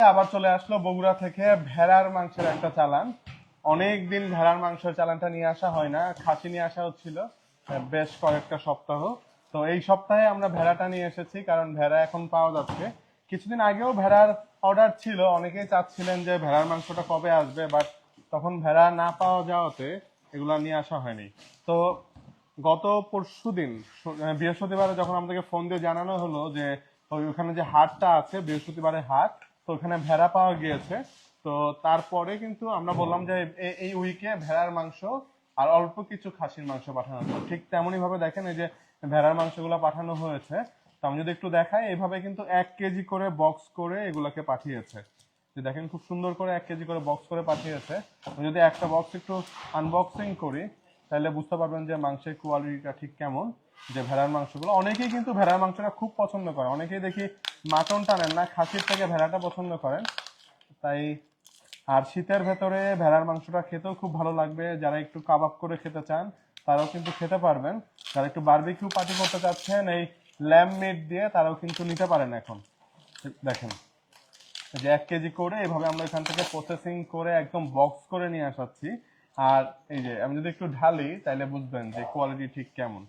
আবার চলে আসলো বগুড়া থেকে ভেড়ার মাংসের একটা চালান। অনেক দিন ভেড়ার মাংসের চালানটা নিয়ে আসা হয় না, খাসি নিয়ে আসা হচ্ছিল বেশ কয়েকটা সপ্তাহ। তো এই সপ্তাহে আমরা ভেড়াটা নিয়ে এসেছি, কারণ ভেড়া এখন পাওয়া যাচ্ছে। কিছুদিন আগেও ভেড়ার অর্ডার ছিল, অনেকেই চাচ্ছিলেন যে ভেড়ার মাংসটা কবে আসবে, বাট তখন ভেড়া না পাওয়া যাওয়াতে এগুলো নিয়ে আসা হয়নি। তো গত পরশু দিন বৃহস্পতিবারে যখন আমাদেরকে ফোন দিয়ে জানানো হলো যে ওখানে যে হাটটা আছে, বৃহস্পতিবারের হাট তো ওখানে ভেড়া পাওয়া গিয়েছে। তো তারপরে কিন্তু আমরা বললাম যে এই উইকে ভেড়ার মাংস আর অল্প কিছু খাসির মাংস পাঠানো ঠিক তেমনই ভাবে দেখেন এই যে ভেড়ার মাংসগুলো পাঠানো হয়েছে। তো আমি যদি একটু দেখাই এইভাবে কিন্তু এক কেজি করে বক্স করে এগুলাকে পাঠিয়েছে। যে দেখেন খুব সুন্দর করে এক কেজি করে বক্স করে পাঠিয়েছে। আমি যদি একটা বক্স একটু আনবক্সিং করি তাহলে বুঝতে পারবেন যে মাংসের কোয়ালিটিটা ঠিক কেমন, যে ভেড়ার মাংসগুলো। অনেকেই কিন্তু ভেড়ার মাংসটা খুব পছন্দ করে অনেকেই দেখি মাটন টানেন না, খাসির থেকে ভেড়াটা পছন্দ করেন। তাই আর শীতের ভেতরে ভেড়ার মাংসটা খেতেও খুব ভালো লাগবে। যারা একটু কাবাব করে খেতে চান, তারাও কিন্তু খেতে পারবেন। যারা একটু বারবিকিউ পার্টি করতে চাচ্ছেন, এই ল্যাম মিট দিয়ে তারাও কিন্তু নিতে পারেন এখন। দেখেন যে এক কেজি করে এভাবে আমরা এখান থেকে প্রসেসিং করে একদম বক্স করে নিয়ে আসাচ্ছি। আর এই যে, আমি যদি একটু ঢালি তাহলে বুঝবেন যে কোয়ালিটি ঠিক কেমন।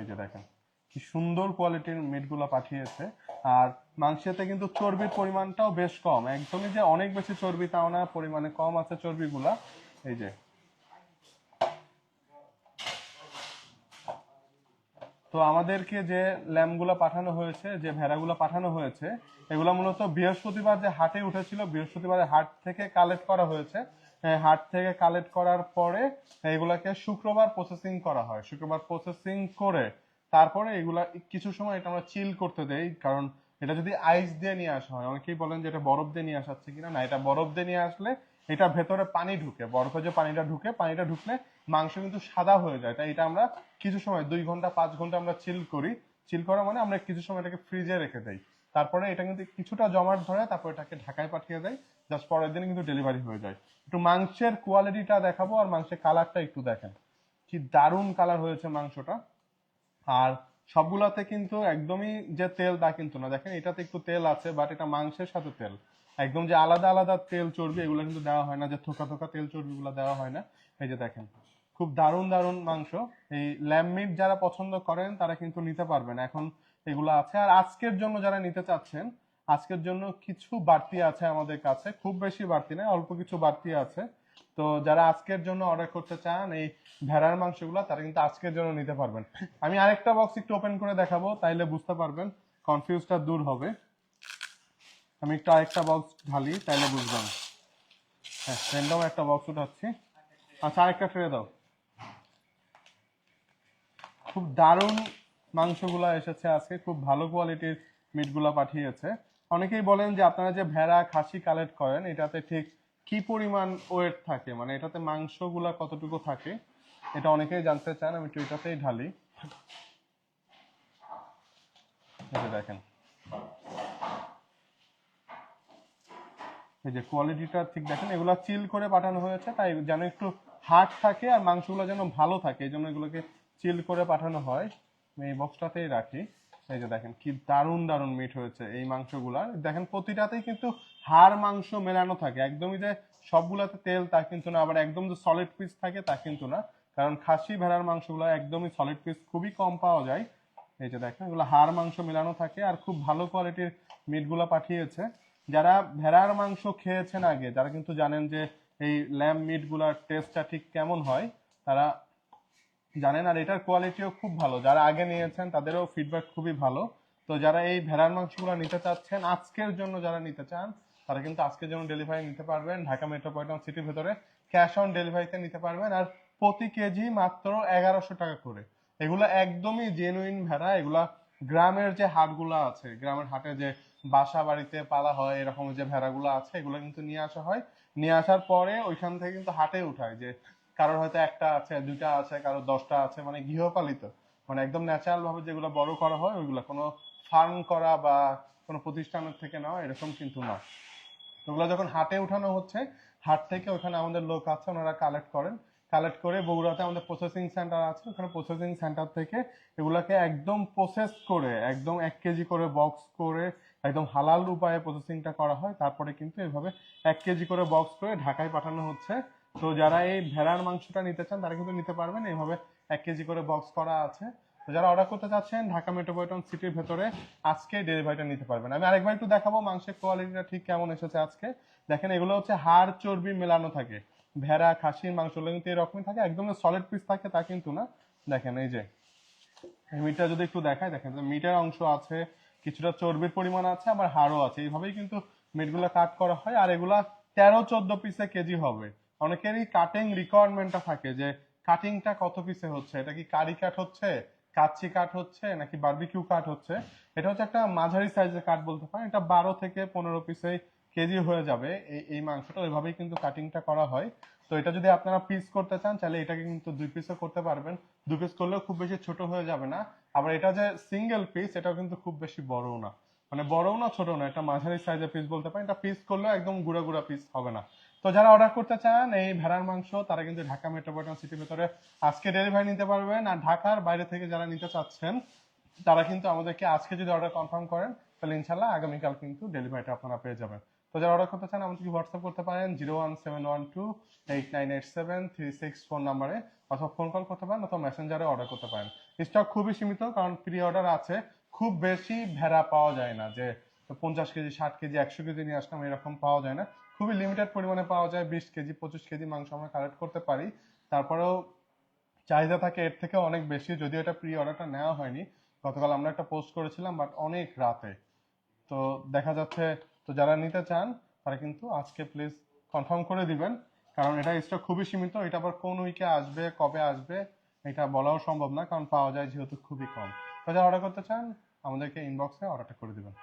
এই যে দেখেন, কি সুন্দর কোয়ালিটির মিটগুলো পাঠিয়েছে। আর মাংসেতে কিন্তু চর্বির পরিমাণটাও বেশ কম। একদমই যে অনেক বেশি চর্বি, তাও না, পরিমাণে কম আছে চর্বিগুলা। এই যে তো আমাদেরকে যে ল্যাম্পগুলো পাঠানো হয়েছে যে ভেড়াগুলো পাঠানো হয়েছে এগুলো মূলত বৃহস্পতিবার যে হাটে উঠেছিল বৃহস্পতিবারের হাট থেকে কালেক্ট করা হয়েছে। হ্যাঁ, হাট থেকে কালেক্ট করার পরে এগুলাকে শুক্রবার প্রসেসিং করা হয়। শুক্রবার প্রসেসিং করে তারপরে এগুলা কিছু সময় এটা আমরা চিল করতে দেই কারণ এটা যদি আইস দিয়ে নিয়ে আসা হয় অনেকেই বলেন যে এটা বরফ দিয়ে নিয়ে আসাচ্ছে কিনা? না এটা বরফ দিয়ে নিয়ে আসলে এটা ভেতরে পানি ঢুকে, বরফে যে পানিটা ঢুকে, পানিটা ঢুকলে মাংস কিন্তু সাদা হয়ে যায়। তাই এটা আমরা কিছু সময়, দুই ঘণ্টা, পাঁচ ঘণ্টা আমরা চিল করি। চিল করা মানে আমরা কিছু সময় এটাকে ফ্রিজে রেখে দেই। তারপরে এটা কিন্তু কিছুটা জমাট ধরে তারপর এটাকে ঢাকায় পাঠিয়ে দেয় জাস্ট পরের দিন কিন্তু ডেলিভারি হয়ে যায়। একটু মাংসের কোয়ালিটিটা দেখাবো আর মাংসের কালারটা একটু দেখেন। কি দারুণ কালার হয়েছে মাংসটা। আর সবগুলাতে কিন্তু একদমই যে তেল তা কিন্তু না। দেখেন এটাতে একটু তেল আছে বাট এটা মাংসের সাথে তেল। একদম যে আলাদা আলাদা তেল চর্বি, এগুলো কিন্তু দেওয়া হয় না, যে থোকা থোকা তেল চর্বি গুলো দেওয়া হয় না। এই যে দেখেন, খুব দারুণ দারুণ মাংস। এই ল্যাম মিট যারা পছন্দ করেন, তারা কিন্তু নিতে পারবেন। এখন এগুলো আছে। আর আজকের জন্য যারা নিতে চাচ্ছেন, আজকের জন্য কিছু বাড়তি আছে আমাদের কাছে। খুব বেশি বাড়তি নয় অল্প কিছু বাড়তি আছে। তো যারা আজকের জন্য অর্ডার করতে চান, এই ভেড়ার মাংসগুলো, তারা কিন্তু আজকের জন্য নিতে পারবেন। আমি আরেকটা বক্স একটু ওপেন করে দেখাবো, তাইলে বুঝতে পারবেন কনফিউজটা দূর হবে। আমি একটু আরেকটা বক্স ঢালি, তাইলে বুঝবেন। হ্যাঁ র্যান্ডম একটা বক্স উঠাচ্ছি। আচ্ছা আরেকটা ফেলে দাও। খুব দারুণ মাংসগুলা এসেছে আজকে, খুব ভালো কোয়ালিটির মিটগুলা পাঠিয়েছে। অনেকেই বলেন যে আপনারা যে ভেড়া, খাসি কালেক্ট করেন, এটাতে ঠিক কি পরিমাণ ওয়েট থাকে? মানে এটাতে মাংসগুলা কতটুকু থাকে? এটা অনেকেই জানতে চান, আমি একটু ঢালি। দেখেন। এই যে কোয়ালিটিটা ঠিক দেখেন, এগুলা চিল করে পাঠানো হয়েছে, তাই যেন একটু হার্ড থাকে আর মাংসগুলো যেন ভালো থাকে, এই জন্য এগুলোকে চিল করে পাঠানো হয়। আমি এই বক্সটাতেই রাখি। এই যে দেখেন, কি দারুণ দারুণ মিট হয়েছে এই মাংসগুলার দেখেন, প্রতিটাতেই কিন্তু হাড় মাংস মেলানো থাকে। একদমই যে সবগুলাতে তেল, তা কিন্তু না। আবার একদম যে সলিড পিস থাকে, তা কিন্তু না। কারণ খাসি ভেড়ার মাংসগুলো একদমই সলিড পিস খুবই কম পাওয়া যায়। এই যে দেখেন, এগুলো হাড় মাংস মেলানো থাকে আর খুব ভালো কোয়ালিটির মিটগুলো পাঠিয়েছে। যারা ভেড়ার মাংস খেয়েছেন আগে, যারা কিন্তু জানেন যে এই ল্যাম মিটগুলার টেস্টটা ঠিক কেমন হয়, তারা জানেন আর এটার কোয়ালিটিও খুব ভালো। যারা আগে নিয়েছেন, তাদেরও ফিডব্যাক খুবই ভালো। তো যারা এই ভেড়ার মাংসগুলো নিতে চাচ্ছেন, আজকের জন্য যারা নিতে চান, তারা কিন্তু আজকের জন্য ডেলিভারি নিতে পারবেন। ঢাকা মেট্রোপলিটন সিটির ভেতরে ক্যাশ অন ডেলিভারিতে নিতে পারবেন। আর প্রতি কেজি মাত্র এগারোশো টাকা করে। এগুলো একদমই জেনুইন ভেড়া, এগুলা গ্রামের যে হাটগুলো আছে, গ্রামের হাটে যে বাসা বাড়িতে পালা হয়, এরকম যে ভেড়াগুলো আছে, এগুলো কিন্তু নিয়ে আসা হয়। নিয়ে আসার পরে ওইখান থেকে কিন্তু হাটে উঠায় যে কারোর হয়তো একটা আছে, দুইটা আছে, কারোর দশটা আছে মানে গৃহপালিত। মানে একদম ন্যাচারাল ভাবে যেগুলো বড় করা হয়, ওইগুলো। কোনো ফার্ম করা বা কোনো প্রতিষ্ঠানের থেকে নেওয়া এরকম কিন্তু না। ওগুলো যখন হাটে উঠানো হচ্ছে, হাট থেকে ওখানে আমাদের লোক আছে, ওনারা কালেক্ট করেন। কালেক্ট করে বগুড়াতে আমাদের প্রসেসিং সেন্টার আছে। ওখানে প্রসেসিং সেন্টার থেকে এগুলাকে একদম প্রসেস করে, একদম এক কেজি করে বক্স করে একদম হালাল উপায়ে প্রসেসিংটা করা হয়। তারপরে কিন্তু এভাবে এক কেজি করে বক্স করে ঢাকায় পাঠানো হচ্ছে। তো যারা এই ভেড়ার মাংসটা নিতে চান, তারা কিন্তু নিতে পারবেন। এইভাবে এক কেজি করে বক্স করা আছে। তো যারা অর্ডার করতে চাচ্ছেন, ঢাকা মেট্রোপলিটন সিটির ভেতরে আজকে ডেলিভারিটা নিতে পারবেন। আমি আরেকবার একটু দেখাবো মাংসের কোয়ালিটিটা ঠিক কেমন এসেছে আজকে। দেখেন, এগুলো হচ্ছে হাড়, চর্বি মেলানো থাকে। ভেড়া, খাসির, মাংস কিন্তু এরকমই থাকে। একদম সলিড পিস থাকে তা কিন্তু না। দেখেন, এই যে, মিটটা যদি একটু দেখায় দেখেন মিটের অংশ আছে কিছুটা চর্বির পরিমাণ আছে, আবার হাড়ও আছে। এইভাবেই কিন্তু মিটগুলো কাট করা হয়, আর এগুলা তেরো, চোদ্দ পিসে কেজি হবে। অনেকেরই কাটিং রিকোয়ারমেন্টটা থাকে যে কাটিংটা কত পিসে হচ্ছে? এটা কি কারি কাট হচ্ছে, কাচ্চি কাঠ হচ্ছে, নাকি বার্বিকিউ কাঠ হচ্ছে? এটা হচ্ছে একটা মাঝারি সাইজের কাঠ বলতে পারেন। এটা বারো থেকে পনেরো পিসে কেজি হয়ে যাবে, এই এই মাংসটা, ওইভাবেই কিন্তু কাটিংটা করা হয়। তো এটা যদি আপনারা পিস করতে চান, তাহলে এটাকে কিন্তু দুই পিসও করতে পারবেন। দুই পিস করলেও খুব বেশি ছোট হয়ে যাবে না। আবার এটা যে সিঙ্গেল পিস এটাও কিন্তু খুব বেশি বড়ও না। মানে বড়ও না ছোট না, এটা মাঝারি সাইজের পিস বলতে পারেন। এটা পিস করলেও একদম গুঁড়া গুঁড়া পিস হবে না। তো যারা অর্ডার করতে চান এই ভেড়ার মাংস, তারা কিন্তু ঢাকা মেট্রোপলিটন সিটির ভেতরে আজকে ডেলিভারি নিতে পারবেন। আর ঢাকার বাইরে থেকে যারা নিতে চাচ্ছেন, তারা কিন্তু আমাদেরকে আজকে যদি অর্ডার কনফার্ম করেন, তাহলে ইনশাল্লাহ আগামীকাল কিন্তু ডেলিভারিটা আপনারা পেয়ে যাবেন। তো যারা অর্ডার করতে চান আমাদেরকে হোয়াটসঅ্যাপ করতে পারেন zero one seven one two eight nine eight seven three six phone নাম্বারে অথবা ফোন কল করতে পারেন অথবা মেসেঞ্জারে অর্ডার করতে পারেন। স্টক খুবই সীমিত, কারণ প্রি অর্ডার আছে। খুব বেশি ভেড়া পাওয়া যায় না, যে পঞ্চাশ কেজি, ষাট কেজি, একশো কেজি নিয়ে আসলাম, এরকম পাওয়া যায় না। খুবই লিমিটেড পরিমাণে পাওয়া যায়, বিশ কেজি, পঁচিশ কেজি মাংস আমরা কালেক্ট করতে পারি। তারপরেও চাহিদা থাকে, এর থেকে অনেক বেশি, যদিও এটা প্রি অর্ডারটা নেওয়া হয়নি। গতকাল আমরা একটা পোস্ট করেছিলাম বাট অনেক রাতে। তো দেখা যাচ্ছে তো যারা নিতে চান, তারা কিন্তু আজকে প্লিজ কনফার্ম করে দিবেন। কারণ এটা স্টক খুবই সীমিত, এটা আবার কোন উইকে আসবে, কবে আসবে, এটা বলাও সম্ভব না, কারণ পাওয়া যায় যেহেতু খুবই কম। তো যারা অর্ডার করতে চান, আমাদেরকে ইনবক্সে অর্ডারটা করে দিবেন।